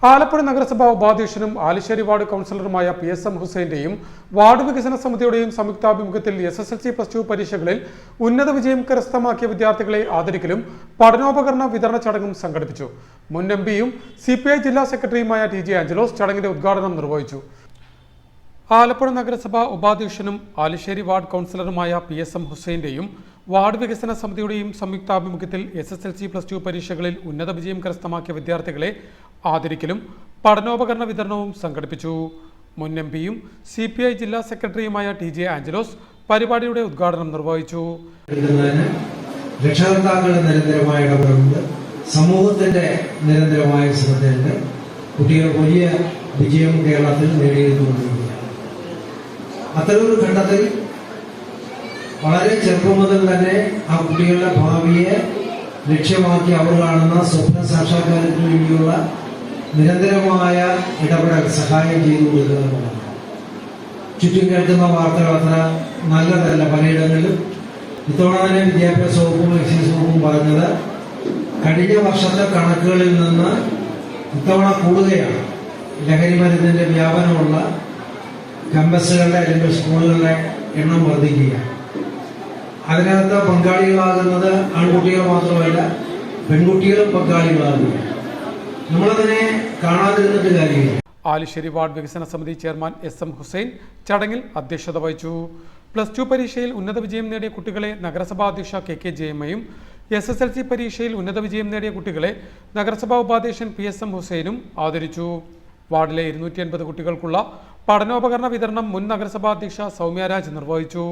ആലപ്പുഴ നഗരസഭാ ഉപാധ്യക്ഷനും ആലിശ്ശേരി വാർഡ് കൗൺസിലറുമായ പി എസ് എം ഹുസൈന്റെയും വാർഡ് വികസന സമിതിയുടെയും സംയുക്താഭിമുഖ്യത്തിൽ S S L C plus two പരീക്ഷകളിൽ ഉന്നത വിജയം കരസ്ഥമാക്കിയ വിദ്യാർത്ഥികളെ ആദരിക്കലും പഠനോപകരണ വിതരണ ചടങ്ങും സംഘടിപ്പിച്ചു. മുൻ എം പിയും സി പി ഐ ജില്ലാ സെക്രട്ടറിയുമായ ടി ജെ ആഞ്ചലോസ് ചടങ്ങിന്റെ ഉദ്ഘാടനം നിർവഹിച്ചു. ആലപ്പുഴ നഗരസഭാ ഉപാധ്യക്ഷനും ആലിശ്ശേരി വാർഡ് കൗൺസിലറുമായ പി എസ് എം ഹുസൈന്റെയും വാർഡ് വികസന സമിതിയുടെയും സംയുക്താഭിമുഖ്യത്തിൽ S S L C plus two പരീക്ഷകളിൽ ഉന്നത വിജയം കരസ്ഥമാക്കിയ വിദ്യാർത്ഥികളെ ആദരിക്കലും പഠനോപകരണ വിതരണവും സംഘടിപ്പിച്ചു. മുൻ എം പിയും സി പി ഐ ജില്ലാ സെക്രട്ടറിയുമായ ടി ജെ ആഞ്ചലോസ് പരിപാടിയുടെ ഉദ്ഘാടനം നിർവഹിച്ചു. എടുക്കുന്നതിന് നിരന്തരമായ ഇടപെടലുണ്ട്. സമൂഹത്തിന്റെ നിരന്തരമായ ശ്രദ്ധയുണ്ട്. കുട്ടികൾ വലിയ വിജയം കേരളത്തിൽ നേടിയെടുത്തുകൊണ്ടിരിക്കുകയാണ്. അത്തരമൊരു ഘട്ടത്തിൽ വളരെ ചെറുപ്പം മുതൽ തന്നെ ആ കുട്ടികളുടെ ഭാവിയെ ലക്ഷ്യമാക്കി അവർ കാണുന്ന സ്വപ്ന സാക്ഷാത്കാരത്തിന് വേണ്ടിയുള്ള നിരന്തരമായ ഇടപെടൽ സഹായം ചെയ്തു കൊടുക്കുക എന്നുള്ളതാണ് ചുറ്റും കേൾക്കുന്ന വാർത്തകൾ അത്ര നല്ലതല്ല പലയിടങ്ങളിലും. ഇത്തവണ തന്നെ വിദ്യാഭ്യാസ വകുപ്പും എക്സൈസ് വകുപ്പും പറഞ്ഞത് കഴിഞ്ഞ വർഷത്തെ കണക്കുകളിൽ നിന്ന് ഇത്തവണ കൂടുകയാണ് ലഹരി മരുന്നിന്റെ വ്യാപനമുള്ള ക്യാമ്പസുകളുടെ അല്ലെങ്കിൽ സ്കൂളുകളുടെ എണ്ണം വർദ്ധിക്കുക അതിനകത്ത് പങ്കാളികളാകുന്നത് ആൺകുട്ടികൾ മാത്രമല്ല പെൺകുട്ടികളും പങ്കാളികളാകുക നമ്മളതിനെ കാണാതിരുന്നിട്ട് കാര്യമില്ല. ആലിശ്ശേരി വാർഡ് വികസന സമിതി ചെയർമാൻ എസ് എം ഹുസൈൻ ചടങ്ങിൽ അധ്യക്ഷത വഹിച്ചു. പ്ലസ് ടു പരീക്ഷയിൽ ഉന്നത വിജയം നേടിയ കുട്ടികളെ നഗരസഭാ അധ്യക്ഷ കെ കെ ജയമ്മയും എസ് എസ് എൽ സി പരീക്ഷയിൽ ഉന്നത വിജയം നേടിയ കുട്ടികളെ നഗരസഭാ ഉപാധ്യക്ഷൻ പി എസ് എം ഹുസൈനും ആദരിച്ചു. വാർഡിലെ ഇരുന്നൂറ്റി അൻപത് കുട്ടികൾക്കുള്ള പഠനോപകരണ വിതരണം മുൻ നഗരസഭാ അധ്യക്ഷ സൗമ്യരാജ് നിർവഹിച്ചു.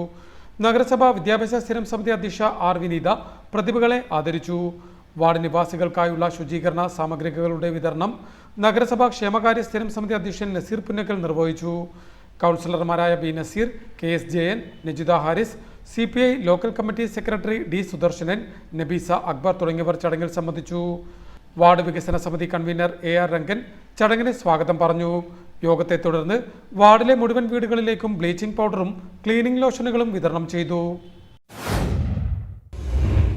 നഗരസഭാ വിദ്യാഭ്യാസ സ്ഥിരം സമിതി അധ്യക്ഷ ആർ വിനീത പ്രതിഭകളെ ആദരിച്ചു. വാർഡ് നിവാസികൾക്കായുള്ള ശുചീകരണ സാമഗ്രികളുടെ വിതരണം നഗരസഭാ ക്ഷേമകാര്യ സ്ഥിരം സമിതി അധ്യക്ഷൻ നസീർ പുന്നക്കൽ നിർവഹിച്ചു. കൗൺസിലർമാരായ B Naseer K S Jayan Najitha Haris C P I local committee secretary D Sudarsanan Nabeesa Akbar തുടങ്ങിയവർ ചടങ്ങിൽ സംബന്ധിച്ചു. വാർഡ് വികസന സമിതി കൺവീനർ എ ആർ രംഗൻ ചടങ്ങിന് സ്വാഗതം പറഞ്ഞു. യോഗത്തെ തുടർന്ന് വാർഡിലെ മുഴുവൻ വീടുകളിലേക്കും ബ്ലീച്ചിംഗ് പൗഡറും ക്ലീനിംഗ് ലോഷനുകളും വിതരണം ചെയ്തു.